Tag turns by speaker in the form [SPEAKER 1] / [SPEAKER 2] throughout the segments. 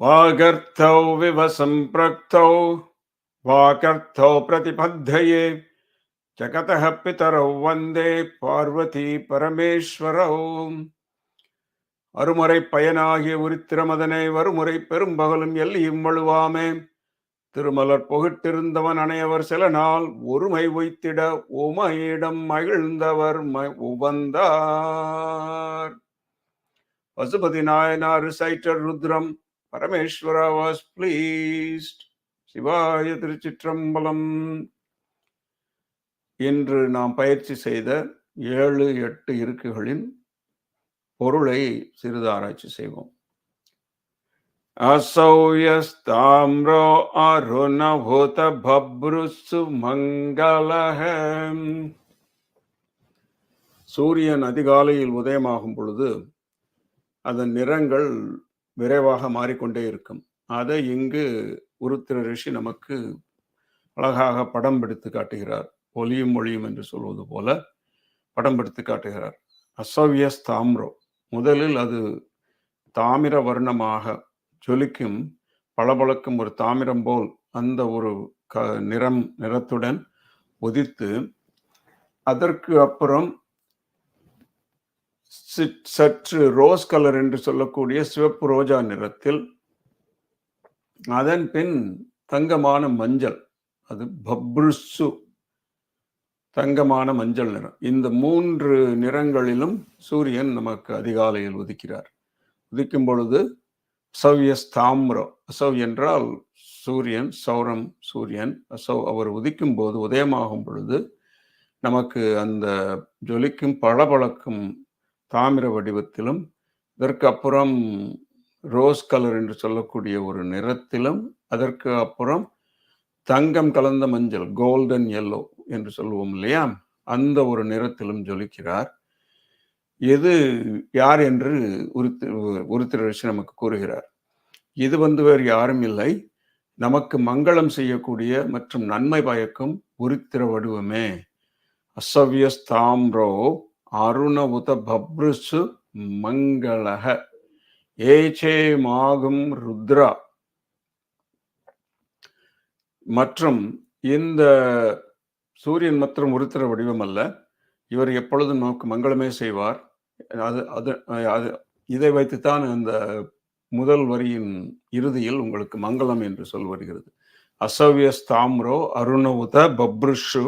[SPEAKER 1] वागर्थौ विवसम्पृक्तौ वाकर्थौ प्रतिपद्धये जगतः पितरौ वन्दे பார்வதி பரமேஸ்வரௌ அருமுறை பயனாகிய உரித்திரமதனை வருமுறை பெரும்பகலும் எல்லியும் வழுவாமே திருமலர் புகிட்டிருந்தவன் அணையவர் சில நாள் ஒருமை வைத்திட உமையிடம் மகிழ்ந்தவர் ம- உவந்தார் பசுபதி நாயனார் ரிசைட்டர் ருத்ரம் பரமேஸ்வரா வாஸ் பிளீஸ்ட் சிவாய திருச்சிற்றம்பலம் இன்று நாம் பயிற்சி செய்த ஏழு எட்டு இருக்குகளின் பொருளை சிறிது ஆராய்ச்சி செய்வோம் असौयस्ताम्रो अरुणभूत பப்ருசு மங்களகம் சூரியன் அதிகாலையில் உதயமாகும் பொழுது அதன் நிறங்கள் விரைவாக மாறிக்கொண்டே இருக்கும். அதை இங்கு உருத்திர ரிஷி நமக்கு அழகாக படம் பிடித்து காட்டுகிறார். ஒலியும் ஒளியும் என்று சொல்வது போல படம் பிடித்து காட்டுகிறார். அசவ்யஸ் தாம்ரோ முதலில் அது தாமிர வர்ணமாக ஜொலிக்கும் பளபளக்கும் ஒரு தாமிரம் போல் அந்த ஒரு க நிறம் நிறத்துடன் உதித்து அதற்கு அப்புறம் சற்று ரோஸ் கலர் என்று சொல்லக்கூடிய சிவப்பு ரோஜா நிறத்தில் அதன் பின் தங்கமான மஞ்சள் அது பப்ருசு தங்கமான மஞ்சள் நிறம். இந்த மூன்று நிறங்களிலும் சூரியன் நமக்கு அதிகாலையில் உதிக்கிறார். உதிக்கும் பொழுது அசவ்யஸ் தாம்ரோ அசவ் என்றால் சூரியன் சௌரம் சூரியன் அசவ் அவர் உதிக்கும் போது உதயமாகும் பொழுது நமக்கு அந்த ஜொலிக்கும் பளபளக்கும் தாமிர வடிவத்திலும் இதற்கு அப்புறம் ரோஸ் கலர் என்று சொல்லக்கூடிய ஒரு நிறத்திலும் அதற்கு அப்புறம் தங்கம் கலந்த மஞ்சள் கோல்டன் எல்லோ என்று சொல்லுவோம் இல்லையா? அந்த ஒரு நிறத்திலும் ஜொலிக்கிறார். எது யார் என்று உருத்தி உருத்திர ரிஷி நமக்கு கூறுகிறார். இது வந்து வேறு யாரும் இல்லை. நமக்கு மங்களம் செய்யக்கூடிய மற்றும் நன்மை பயக்கும் உருத்திர வடிவமே. அசவ்யஸ்தாம்ரோ அருண உத பப்ருசு மங்களக ஏச்சேமாகும் ருத்ரா. மற்றும் இந்த சூரியன் மற்றும் உருத்திர வடிவம் அல்ல. இவர் எப்பொழுதும் நமக்கு மங்களமே செய்வார். அது அது அது இதை வைத்துத்தான் அந்த முதல் வரியின் இறுதியில் உங்களுக்கு மங்களம் என்று சொல் வருகிறது. அசவ்யஸ்தாம்ரோ அருணவுத பப்ருஷு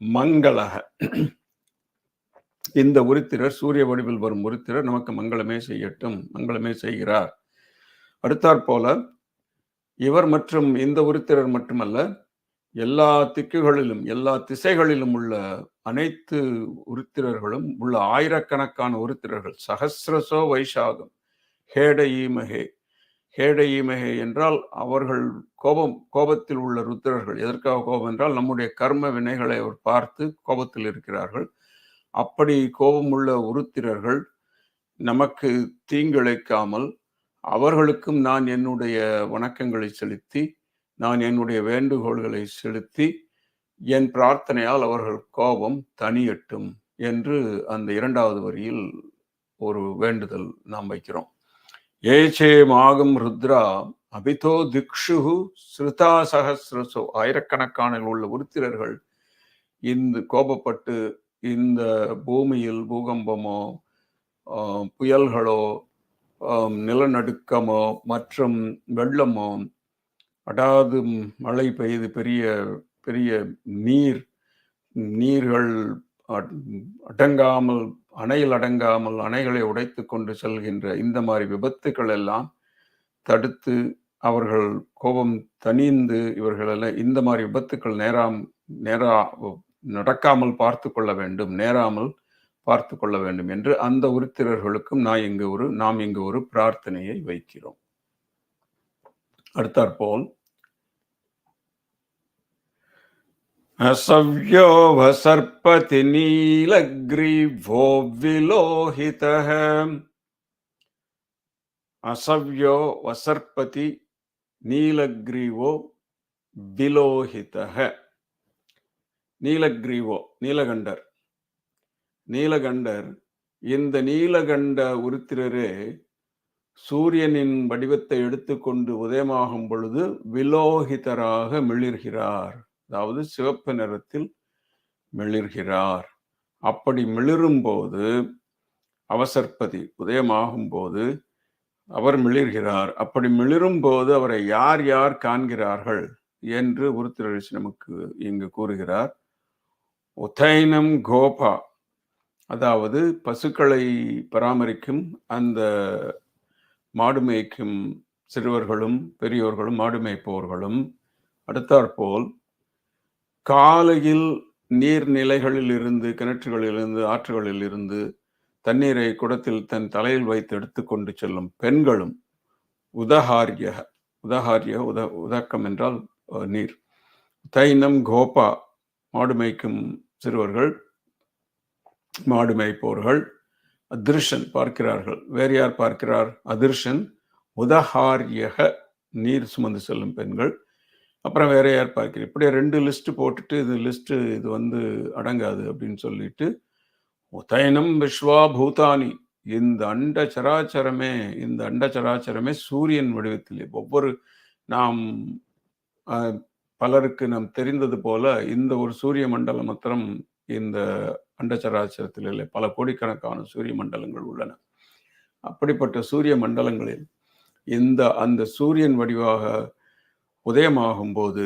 [SPEAKER 1] மங்களக. இந்த உருத்திரர் சூரிய வடிவில் வரும் உருத்திரர் நமக்கு மங்களமே செய்யட்டும் மங்களமே செய்கிறார். அடுத்தாற் போல இவர் மற்றும் இந்த உருத்திரர் மட்டுமல்ல எல்லா திக்குகளிலும் எல்லா திசைகளிலும் உள்ள அனைத்து உருத்திரர்களும் உள்ள ஆயிரக்கணக்கான உருத்திரர்கள் சகசிரசோ வைஷாகம் ஹேட ஈமகே என்றால் அவர்கள் கோபம் கோபத்தில் உள்ள ருத்திரர்கள் எதற்காக கோபம் என்றால் நம்முடைய கர்ம வினைகளை அவர் பார்த்து கோபத்தில் இருக்கிறார்கள். அப்படி கோபமுள்ள உருத்திரர்கள் நமக்கு தீங்கிழைக்காமல் அவர்களுக்கும் நான் என்னுடைய வணக்கங்களை செலுத்தி நான் என்னுடைய வேண்டுகோள்களை செலுத்தி என் பிரார்த்தனையால் அவர்கள் கோபம் தனியட்டும் என்று அந்த இரண்டாவது வரியில் ஒரு வேண்டுதல் நாம் வைக்கிறோம். ஏச்சே மாகும் ருத்ரா அபிதோ திக்ஷுகு ஸ்ருதா சகசிரசோ ஆயிரக்கணக்கான உள்ள உருத்திரர்கள் இந்த கோபப்பட்டு இந்த பூமியில் பூகம்பமோ புயல்களோ நிலநடுக்கமோ மற்றும் வெள்ளமோ அடாது மழை பெய்து பெரிய பெரிய நீர் நீர்கள் அடங்காமல் அணையில் அடங்காமல் அணைகளை உடைத்து கொண்டு செல்கின்ற இந்த மாதிரி விபத்துக்கள் எல்லாம் தடுத்து அவர்கள் கோபம் தணிந்து இவர்களெல்லாம் இந்த மாதிரி விபத்துக்கள் நேராம் நேரா நடக்காமல் பார்த்து கொள்ள வேண்டும் நேராமல் பார்த்து கொள்ள வேண்டும் என்று அந்த உருத்திரர்களுக்கும் நான் இங்கு ஒரு நாம் இங்கு ஒரு பிரார்த்தனையை வைக்கிறோம் அடுத்தாற்போல் असव्यो वसर्पति नीलग्रीवो विलोहितः असव्यो वसर्पति नीलग्रीवो विलोहितः நீலக்ரீவோ நீலகண்டர். நீலகண்டர் இந்த நீலகண்ட உருத்திரரே சூரியனின் வடிவத்தை எடுத்துக்கொண்டு உதயமாகும் பொழுது விலோகிதராக மிளிர்கிறார். அதாவது சிவப்பு நிறத்தில் மிளிர்கிறார். அப்படி மிளிரும்போது அவசர்பதி உதயமாகும் போது அவர் மிளிர்கிறார். அப்படி மிளிரும் போது அவரை யார் யார் காண்கிறார்கள் என்று உருத்திரரிசி நமக்கு இங்கு கூறுகிறார். ஒத்தைனம் கோபா. அதாவது பசுக்களை பராமரிக்கும் அந்த மாடு மேய்க்கும் சிறுவர்களும் பெரியோர்களும் மாடு மேய்ப்பவர்களும் அடுத்தாற்போல் காலையில் நீர்நிலைகளில் இருந்து கிணற்றுகளிலிருந்து ஆற்றுகளில் இருந்து தண்ணீரை குடத்தில் தன் தலையில் வைத்து எடுத்துக்கொண்டு செல்லும் பெண்களும் உதகாரிய உதகாரிய உத உதக்கம் என்றால் நீர். தைனம் கோபா மாடு மேய்க்கும் சிறுவர்கள் மாடு மேய்ப்போர்கள் அதிர்ஷன் பார்க்கிறார்கள். வேறு யார் பார்க்கிறார்? அதிர்ஷன் உதஹாரியக நீர் சுமந்து செல்லும் பெண்கள். அப்புறம் வேற யார் பார்க்கிறேன் இப்படியே ரெண்டு லிஸ்ட் போட்டுட்டு இது லிஸ்ட் இது வந்து அடங்காது அப்படின்னு சொல்லிட்டு உதயனம் விஸ்வா பூதானி இந்த அண்ட சராச்சரமே இந்த அண்ட சராச்சரமே சூரியன் வடிவத்திலே. ஒவ்வொரு நாம் பலருக்கு நாம் தெரிந்தது போல இந்த ஒரு சூரிய மண்டலம் மாத்திரம் இந்த அண்டச்சராச்சரத்தில் இல்லை பல கோடிக்கணக்கான சூரிய மண்டலங்கள் உள்ளன. அப்படிப்பட்ட சூரிய மண்டலங்களில் இந்த அந்த சூரியன் வடிவாக உதயமாகும் போது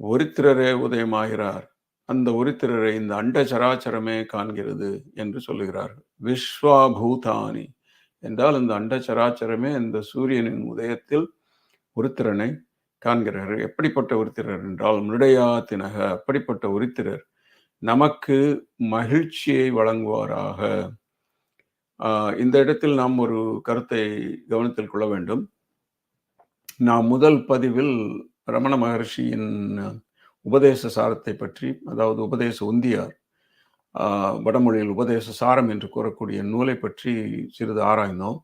[SPEAKER 1] ஒருத்திரரே உதயமாகிறார். அந்த ஒருத்திரரை இந்த அண்ட சராச்சரமே காண்கிறது என்று சொல்லுகிறார்கள். விஸ்வாபூதானி என்றால் இந்த அண்ட சராச்சரமே இந்த சூரியனின் உதயத்தில் ஒருத்திரனை காண்கிறார் எப்படிப்பட்ட ஒருத்திரர் என்றால் மிருடையா தினக அப்படிப்பட்ட ஒருத்திரர் நமக்கு மகிழ்ச்சியை வழங்குவாராக. இந்த இடத்தில் நாம் ஒரு கருத்தை கவனத்தில் கொள்ள வேண்டும். நாம் முதல் பதிவில் ரமண மகர்ஷியின் உபதேச சாரத்தை பற்றி அதாவது உபதேச உந்தியார் வடமொழியில் உபதேச சாரம் என்று கூறக்கூடிய நூலை பற்றி சிறிது ஆராய்ந்தோம்.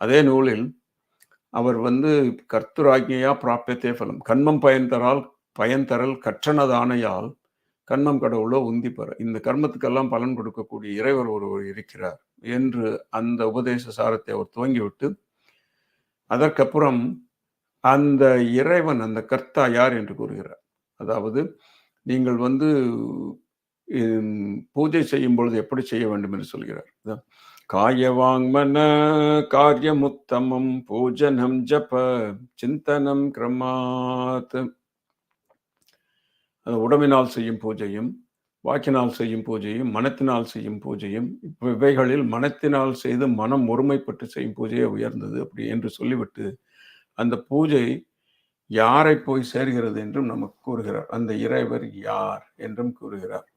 [SPEAKER 1] அதே நூலில் அவர் வந்து கர்த்துராஜ்யா பிராப்பியத்தே பலம் கண்மம் பயன் தரால் பயன் தரல் கற்றனதானையால் கண்மம் கடவுளோ உந்தி பெற. இந்த கர்மத்துக்கெல்லாம் பலன் கொடுக்கக்கூடிய இறைவர் ஒருவர் இருக்கிறார் என்று அந்த உபதேச சாரத்தை அவர் துவங்கிவிட்டு அதற்கப்புறம் அந்த இறைவன் அந்த கர்த்தா யார் என்று கூறுகிறார். அதாவது நீங்கள் வந்து பூஜை செய்யும் பொழுது எப்படி செய்ய வேண்டும் என்று சொல்கிறார். காயவாங்மன காரியமுத்தமம் பூஜனம் ஜப சிந்தனம் கிரமாத். உடம்பினால் செய்யும் பூஜையும் வாக்கினால் செய்யும் பூஜையும் மனத்தினால் செய்யும் பூஜையும் இவைகளில் மனத்தினால் செய்து மனம் ஒருமைப்பட்டு செய்யும் பூஜையை உயர்ந்தது அப்படி என்று சொல்லிவிட்டு அந்த பூஜை யாரை போய் சேர்கிறது என்றும் நமக்கு கூறுகிறார். அந்த இறைவர் யார் என்றும் கூறுகிறார்.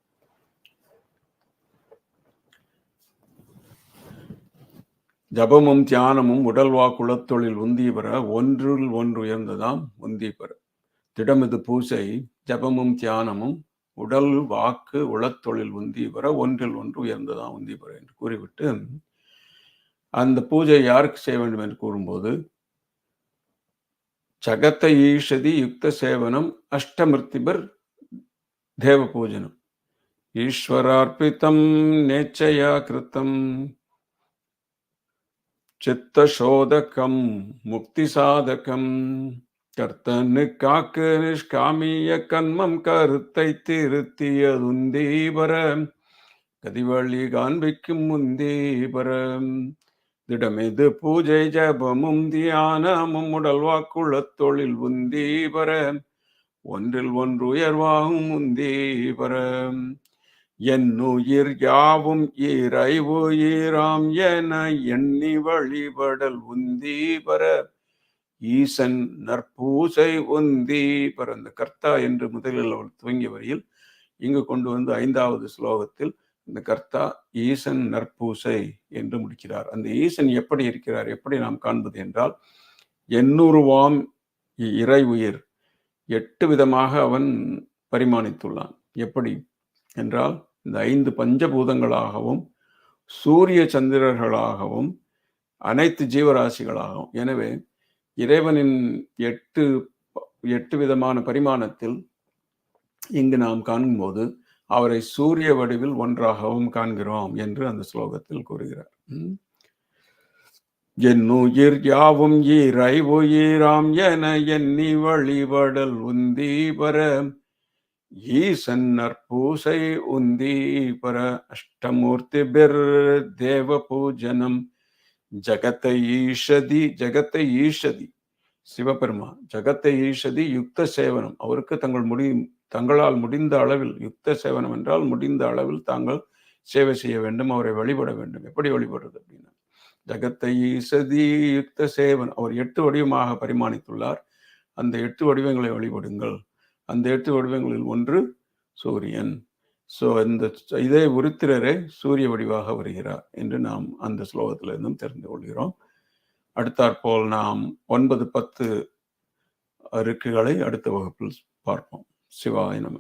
[SPEAKER 1] ஜபமும் தியானமும் உடல்வா குலத்தொழில் உந்தி பெற ஒன்றில் ஒன்று உயர்ந்ததாம் உந்தி பெற. திடமிது பூசை ஜபமும் தியானமும் உடல் வாக்கு உளத்தொழில் உந்தி பெற ஒன்றில் ஒன்று உயர்ந்ததாம் உந்தி பெற என்று கூறிவிட்டு அந்த பூஜை யாருக்கு செய்ய வேண்டும் என்று கூறும்போது சகத்த ஈஷதி யுக்த சேவனம் அஷ்டமிருத்திபர் தேவ பூஜனம். ஈஸ்வரார்ப்பித்தம் நேச்சையா கிருத்தம் சித்தசோதகம் முக்தி சாதகம் கர்த்தனு காக்கு நிஷ்காமிய கண்மம் கருத்தை திருத்தியதுந்தீபர கதிவழி காண்பிக்கும் முந்தீபர திடமெது பூஜை ஜபமும் தியானமும் உடல் வாக்குள்ள தொழில் உந்தீபர ஒன்றில் ஒன்று உயர்வாகும் முந்தீபர என்னுயிர் யாவும் இறைவு ஈராம் என எண்ணி வழிபடல் உந்தீபர ஈசன் நற்பூசை உந்தி பரந்த கர்த்தா என்று முதலில் அவர் துவங்கிய வரையில் இங்கு கொண்டு வந்து ஐந்தாவது ஸ்லோகத்தில் இந்த கர்த்தா ஈசன் நற்பூசை என்று முடிக்கிறார். அந்த ஈசன் எப்படி இருக்கிறார்? எப்படி நாம் காண்பது என்றால் எண்ணூறுவாம் இறை உயிர் எட்டு விதமாக அவன் பரிமாணித்துள்ளான். எப்படி என்றால் இந்த ஐந்து பஞ்சபூதங்களாகவும் சூரிய சந்திரர்களாகவும் அனைத்து ஜீவராசிகளாகவும். எனவே இறைவனின் எட்டு எட்டு விதமான பரிமாணத்தில் இங்கு நாம் காணும்போது அவரை சூரிய வடிவில் ஒன்றாகவும் காண்கிறோம் என்று அந்த ஸ்லோகத்தில் கூறுகிறார். என்னுயிர் யாவும் ஈரை உயிராம் என எண்ணி வழிபடல் உந்தி ஈசன் நற்பூசை உந்தி பர அஷ்டமூர்த்தி பிர் தேவ பூஜனம் ஜகத்தை ஈஷதி ஜகத்தை ஈஷதி. சிவபெருமா ஜகத்தை ஈஷதி யுக்த சேவனம். அவருக்கு தங்கள் முடி தங்களால் முடிந்த அளவில் யுக்த சேவனம் என்றால் முடிந்த அளவில் தாங்கள் சேவை செய்ய வேண்டும் அவரை வழிபட வேண்டும். எப்படி வழிபடுறது அப்படின்னா ஜகத்தை ஈசதி யுக்த சேவன் அவர் எட்டு வடிவமாக பரிமாணித்துள்ளார் அந்த எட்டு வடிவங்களை வழிபடுங்கள். அந்த எட்டு வடிவங்களில் ஒன்று சூரியன். ஸோ இந்த இதே உருத்திரரே சூரிய வடிவாக வருகிறார் என்று நாம் அந்த ஸ்லோகத்திலிருந்தும் தெரிந்து கொள்கிறோம். அடுத்தாற்போல் நாம் ஒன்பது பத்து அருக்குகளை அடுத்த வகுப்பில் பார்ப்போம். சிவாய நம்ம